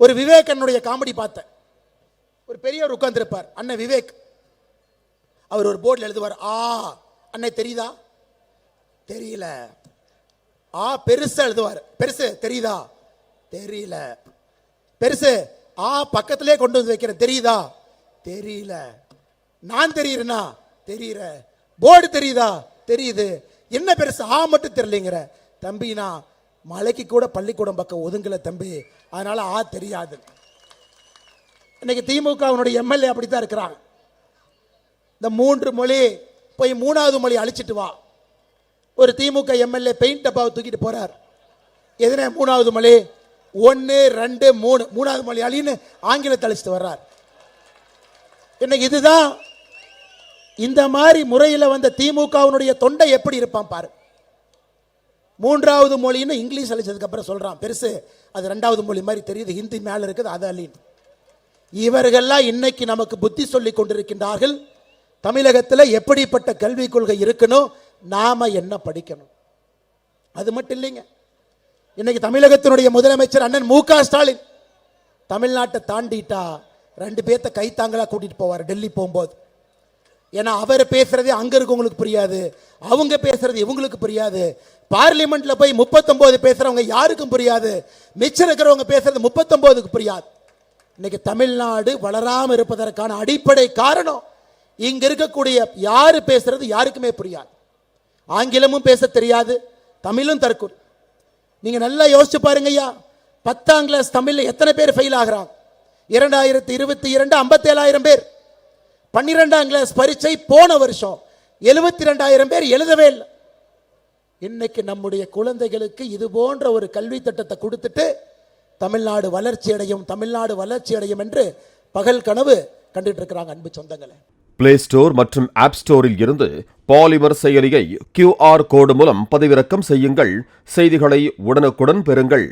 ஒரு விவேகனுடைய காமெடி பார்த்தேன். ஒரு பெரியவர் உட்கார்ந்துருப்பார் அண்ணன் விவேக். அவர் ஒரு போர்டில் எழுதுவார் ஆ. அண்ணன் தெரியுதா? தெரியல. ஆ பெருசா எழுதுவார். பெருசு தெரியுதா? தெரியல. பெருசு ஆ பக்கத்திலே கொண்டு வந்து வைக்கிறேன். தெரியுதா? தெரியல. நான் தெரியுறேனா? தெரியற போர்டு தெரியுதா? தெரியுது. என்ன பெருசு? ஆ மட்டும் தெரியலைங்கிற. தம்பினா மலைக்கு கூட பள்ளிக்கூடம் பக்கம் ஒதுங்கலை தம்பி. அதனால் ஆ தெரியாது. இன்னைக்கு திமுகவினுடைய எம்எல்ஏ அப்படித்தான் இருக்கிறாங்க. இந்த மூன்று மொழி போய் மூணாவது மொழி அழிச்சிட்டு வா. ஒரு திமுக எம்எல்ஏ பெயிண்ட் டப்பாவை தூக்கிட்டு போறார். எதுனா மூணாவது மொழி? ஒன்று ரெண்டு மூணு. மூணாவது மொழி அழின்னு ஆங்கிலத்தை அழிச்சிட்டு வர்றார். இன்னைக்கு இதுதான் இந்த மாதிரி முறையில் வந்த திமுகவினுடைய தொண்டை எப்படி இருப்பான் பாரு. மூன்றாவது மொழின்னு இங்கிலீஷ் அழிச்சதுக்கப்புறம் சொல்கிறான் பெருசு அது ரெண்டாவது மொழி மாதிரி தெரியுது. ஹிந்தி மேலே இருக்குது அது அழின்னு இவர்கள்லாம் இன்னைக்கு நமக்கு புத்தி சொல்லி கொண்டிருக்கின்றார்கள். தமிழகத்தில் எப்படிப்பட்ட கல்விக் கொள்கை இருக்கணும் நாம் என்ன படிக்கணும்? அது மட்டும் இல்லைங்க. இன்னைக்கு தமிழகத்தினுடைய முதலமைச்சர் அண்ணன் மு க ஸ்டாலின் தமிழ்நாட்டை தாண்டிட்டா ரெண்டு பேர்த்த கைத்தாங்களாக கூட்டிகிட்டு போவார் டெல்லி போகும்போது. ஏன்னா அவர் பேசுறதே அங்க இருக்கவங்களுக்கு புரியாது அவங்க பேசுறது இவங்களுக்கு புரியாது. பார்லிமெண்ட்ல போய் முப்பத்தொன்பது பேசுறவங்க யாருக்கும் புரியாது மிச்சம் இருக்கிறவங்க பேசுறது முப்பத்தொன்பதுக்கு புரியாது. இன்னைக்கு தமிழ்நாடு வளராம இருப்பதற்கான அடிப்படை காரணம் இங்க இருக்கக்கூடிய யாரு பேசுறது யாருக்குமே புரியாது. ஆங்கிலமும் பேச தெரியாது தமிழும் தற்கொலை. நீங்க நல்லா யோசிச்சு பாருங்க ஐயா பத்தாம் கிளாஸ் தமிழ்ல எத்தனை பேர் ஃபெயில் ஆகிறாங்க? இரண்டாயிரத்தி இருபத்தி இரண்டு ஐம்பத்தேழாயிரம் பேர். பன்னிரெண்டாம் கிளாஸ் பரீட்சை போன வருஷம். எழுபத்தி ரெண்டாயிரம் பேர் எழுதவே இல்லை. இன்னைக்கு நம்முடைய குழந்தைகளுக்கு இது போன்ற ஒரு கல்வி திட்டத்தை கொடுத்துட்டு தமிழ்நாடு வளர்ச்சி அடையும் தமிழ்நாடு வளர்ச்சி அடையும் என்று பகல் கனவு கண்டுட்டு இருக்கிறாங்க அன்பு சொந்தங்களை. பிளே ஸ்டோர் மற்றும் ஆப் ஸ்டோரில் இருந்து பாலிமர் செயலியை கியூஆர் கோடு மூலம் பதிவிறக்கம் செய்யுங்கள். செய்திகளை உடனுக்குடன் பெறுங்கள்.